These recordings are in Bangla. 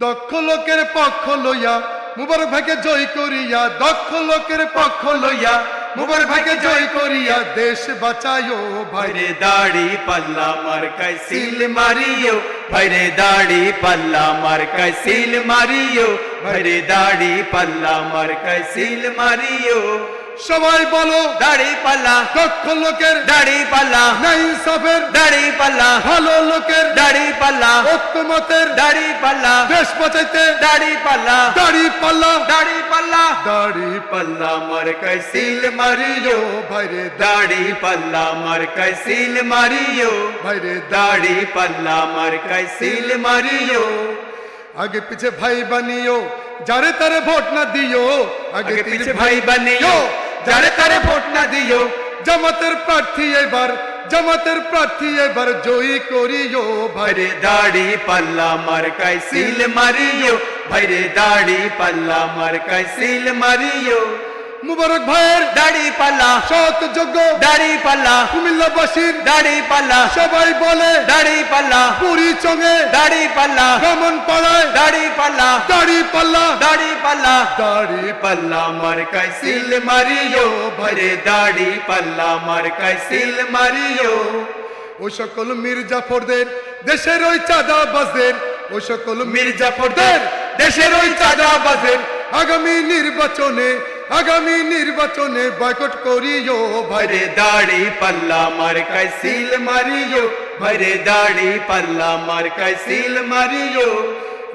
দক্ষ লোকের পক্ষ লইয়া মুবারক ভাইকে জয় করিয়া, দক্ষ লোকের পক্ষ লইয়া মুবারক ভাইকে জয় করিয়া, দেশ বাঁচায়ো ভাই। ভাইরে দাড়ি পাল্লা মার সিল মারিও, ভাইরে দাড়ি পাল্লা মার সিল মারিও, ভাইরে দাড়ি পাল্লা মার সিল মারিও। সবাই বলো দাড়ি পাল্লা। দক্ষ লোকের দাড়ি পাল্লা। না ইনসাফের দাড়ি পাল্লা। ভালো লোকের দাড়ি পাল্লা। ঐক্যমতের দাড়ি পাল্লা। দেশ বাঁচাইতে দাড়ি পাল্লা। দাড়ি পাল্লা। দাড়ি পাল্লা। দাড়ি পাল্লা মার সিল মারিও। ভাইরে দাড়ি পাল্লা মার সিল মারিও। ভাইরে দাড়ি পাল্লা মার সিল মারিও। আগে পিছে ভাই বানিও। যারে তারে ভোট না দিও আগে পিছে ভাই বানিও। যারে তারে ভোট না দিও জামাতের প্রার্থী এবার, জামাতের প্রার্থী এবার জয়ী করিও। ভাই ভাইরে দাড়ি পাল্লা মার সিল মারিও। ভাইরে দাড়ি পাল্লা মার সিল মারিও। মুবারক ভাইয়ের দাড়ি পাল্লা। সৎ যোগ্য। দাড়ি পাল্লা। কুমিল্লাবাসীর দাড়ি পাল্লা। সবাই বলে দাড়ি পাল্লা। পুরী চঙে। দাড়ি পাল্লা। ব্রাহ্মণ পাড়ায় দাড়ি পাল্লা। দাড়ি পাল্লা। দাড়ি পাল্লা। দাড়ি পাল্লা মার সিল মারিও ভরে দাড়ি পাল্লা মার সিল মারিও ওই সকল মীর জাফরদের দেশের ওই চাঁদাবাজদের ওই সকল মীর মির্জাফরদের দেশের ওই চাঁদাবাজের আগামী নির্বাচনে আগামী নির্বাচনে বয়কট করিও ভরে দাড়ি পাল্লা মার কাইসিল মারিও। ভরে দাড়ি পাল্লা মার কাইসিল মারিও।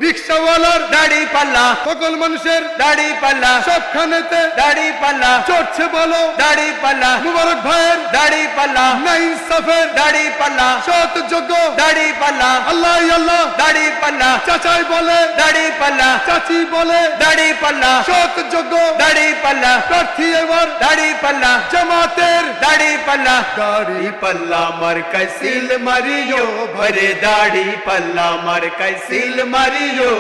রিক্সাওয়ালার দাড়ি পাল্লা সকল মানুষের দাড়ি পাল্লা সবখানেতে দাড়ি পাল্লা চড়ছে বলো দাড়ি পাল্লা মুবারক ভাইয়ের দাড়ি পাল্লা না ইনসাফের দাড়ি পাল্লা সৎ যোগ্য দাড়ি পাল্লা আল্লাহ আল্লাহ দাড়ি পাল্লা চাচাই বলে দাড়ি পাল্লা চাচি বলে দাড়ি পাল্লা সৎ যোগ্য দাড়ি পাল্লা প্রার্থী এবার দাড়ি পাল্লা জামাতের দাড়ি পাল্লা দাড়ি পল্লা মার সিল মারিও ভরে দাড়ি পল্লা মার সিল মারিও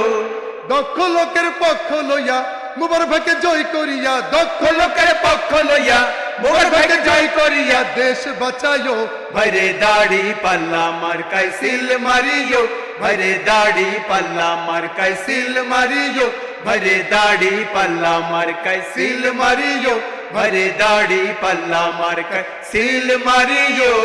দক্ষ লোকের পক্ষ লইয়া মুবারক ভাইকে জয় করিয়া দক্ষ লোকের পক্ষ লইয়া মোর ভাইকে জয় করিয়া দেশ বাঁচায়ো ভরে দাড়ি পল্লা মার সিল মারিও ভরে দাড়ি পল্লা মার সিল মারিও ভরে দাড়ি পল্লা মার সিল মারিও ভরে দাড়ি পাল্লা মার্কায় সিল মারিও